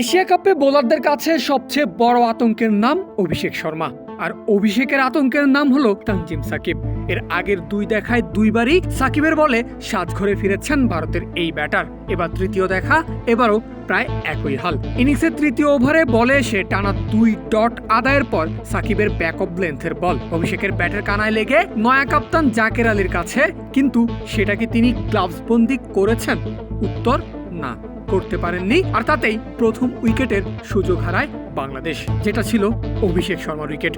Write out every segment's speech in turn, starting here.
Asia কাপে বোলারদের কাছে সবচেয়ে বড় আতঙ্কের নাম অভিষেক শর্মা। আর অভিষেকের আতঙ্কের নাম হলো তানজিম সাকিব। এর আগের দুই দেখায় দুইবারই সাকিবের বলে সাজঘরে ফিরেছেন ভারতের এই ব্যাটার। এবার তৃতীয় দেখা, এবারও প্রায় একই হাল। ইনিংসের তৃতীয় ওভারে বলে এসে টানা দুই ডট আদায়ের পর সাকিবের ব্যাক অফ লেন্থের বল অভিষেকের ব্যাটের কানায় লেগে নয়া কাপ্তান জাকের আলীর কাছে, কিন্তু সেটাকে তিনি গ্লাভস বন্দি করেছেন? উত্তর, না। করতে পারেননি আর তাতেই প্রথম উইকেটের সুযোগ হারায় বাংলাদেশ, যেটা ছিল অভিষেক শর্মার উইকেট।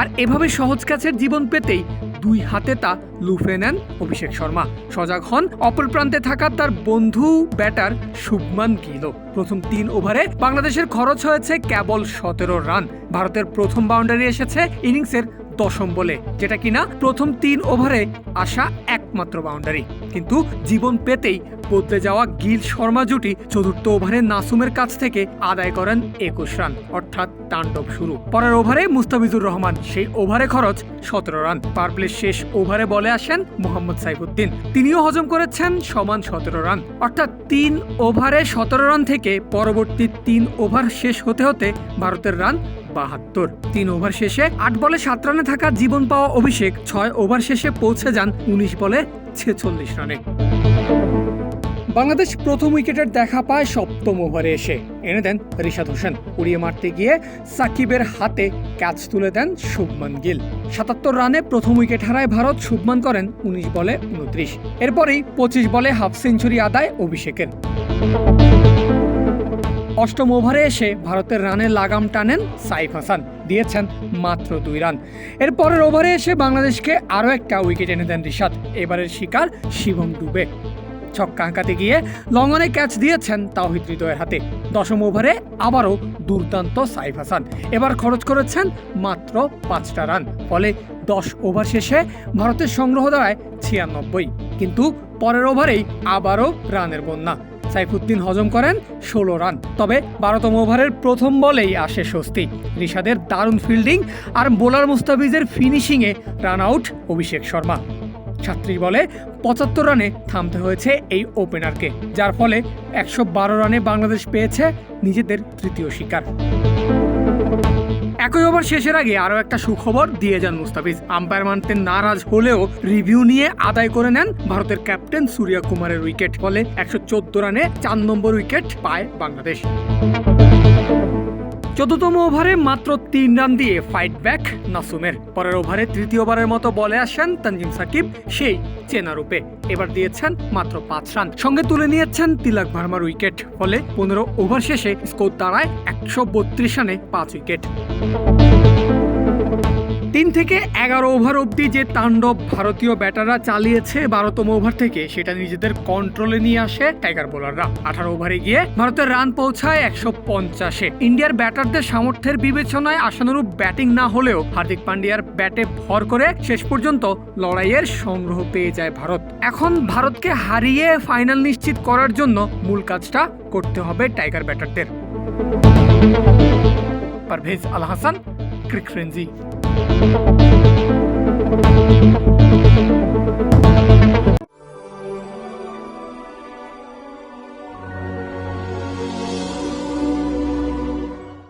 আর এভাবে সহজ ক্যাচের জীবন পেতেই দুই হাতে তা লুফে নেন অভিষেক শর্মা। সজাগ হন, অপর প্রান্তে থাকা তার বন্ধু, ব্যাটার শুভমান গিল। প্রথম তিন ওভারে বাংলাদেশের খরচ হয়েছে কেবল সতেরো রান। ভারতের প্রথম বাউন্ডারি এসেছে ইনিংসের দশম বলে, যেটা কিনা প্রথম তিন ওভারে আসা একমাত্র বাউন্ডারি। কিন্তু জীবন পেতেই বদলে যাওয়া গিল শর্মা জুটি চতুর্থ ওভারে নাসুমের কাছ থেকে আদায় করেন একুশ রান, অর্থাৎ তাণ্ডব শুরু। পরের ওভারে মুস্তাফিজুর রহমান, সেই ওভারে খরচ সতেরো রান। পার প্লে শেষ ওভারে বলে আসেন মোহাম্মদ সাইফুদ্দিন। তিনিও হজম করেছেন সমান সতেরো রান। অর্থাৎ তিন ওভারে সতেরো রান থেকে পরবর্তী তিন ওভার শেষ হতে হতে ভারতের রান বাহাত্তর। তিন ওভার শেষে আট বলে সাত রানে থাকা জীবন পাওয়া অভিষেক ছয় ওভার শেষে পৌঁছে যান উনিশ বলে ছেচল্লিশ রানে। বাংলাদেশ প্রথম উইকেটের দেখা পায় সপ্তম ওভারে এসে। এনে দেন রিশাদ হোসেন। উড়িয়ে মারতে গিয়ে সাকিবের হাতে ক্যাচ তুলে দেন শুভমান গিল। সাতাত্তর রানে প্রথম উইকেট হারায় ভারত, শুভমান করেন উনিশ বলে উনত্রিশ। এরপরেই পঁচিশ বলে হাফ সেঞ্চুরি আদায় অভিষেকের। অষ্টম ওভারে এসে ভারতের রানে লাগাম টানেন সাইফ হাসান, দিয়েছেন মাত্র দুই রান। এর পরের ওভারে এসে বাংলাদেশকে আরও একটা উইকেট এনে দেন রিশাদ। এবারের শিকার শিবম ডুবে ছক্কা আঁকাতে গিয়ে লঙ্গনে ক্যাচ দিয়েছেন তাওহিদ হৃদয়ের হাতে। দশম ওভারে আবারও দুর্দান্ত সাইফ হাসান। এবার খরচ করেছেন মাত্র পাঁচটা রান। ফলে দশ ওভার শেষে ভারতের সংগ্রহ দাঁড়ায় ছিয়ানব্বই। কিন্তু পরের ওভারেই আবারও রানের বন্যা। সাইফুদ্দিন হজম করেন ষোলো রান। তবে বারোতম ওভারের প্রথম বলেই আসে স্বস্তি। রিশাদের দারুণ ফিল্ডিং আর বোলার মুস্তাফিজের ফিনিশিংয়ে রান আউট অভিষেক শর্মা। ছাত্রী বলে পঁচাত্তর রানে থামতে হয়েছে এই ওপেনারকে, যার ফলে একশো বারো রানে বাংলাদেশ পেয়েছে নিজেদের তৃতীয় শিকার। একই ওভার শেষের আগে আরও একটা সুখবর দিয়ে যান মুস্তাফিজ। আম্পায়ার মানতে নারাজ হলেও রিভিউ নিয়ে আদায় করে নেন ভারতের ক্যাপ্টেন সূর্য কুমারের উইকেট। ফলে একশো চোদ্দ রানে চার নম্বর উইকেট পায় বাংলাদেশ। চোদ্দতম ওভারে মাত্র তিন রান দিয়ে ফাইট ব্যাক নাসুমের। পরের ওভারে তৃতীয় তৃতীয়বারের মতো বলে আসেন তানজিম সাকিব, সেই চেনা রূপে এবার দিয়েছেন মাত্র পাঁচ রান। সঙ্গে তুলে নিয়েছেন তিলক ভার্মার উইকেট, ফলে পনেরো ওভার শেষে স্কোর দাঁড়ায় একশো বত্রিশ রানে পাঁচ উইকেট। তিন থেকে এগারো ওভার অবধি যে তাণ্ডব ভারতীয় ব্যাটাররা চালিয়েছে বারোতম ওভার থেকে, সেটা নিজেদের কন্ট্রোলে নিয়ে আসে টাইগার বোলাররা আঠারো ওভারে গিয়ে ভারতের রান পৌঁছায় একশো পঞ্চাশে। ইন্ডিয়ার ব্যাটারদের সামর্থ্যের বিবেচনায় আশানুরূপ ব্যাটিং না হলেও হার্দিক পান্ডিয়ার ব্যাটে ভর করে শেষ পর্যন্ত লড়াইয়ের সংগ্রহ পেয়ে যায় ভারত। এখন ভারতকে হারিয়ে ফাইনাল নিশ্চিত করার জন্য মূল কাজটা করতে হবে টাইগার ব্যাটারদের Parvez Al Hasan, Cric Frenzy Thank you.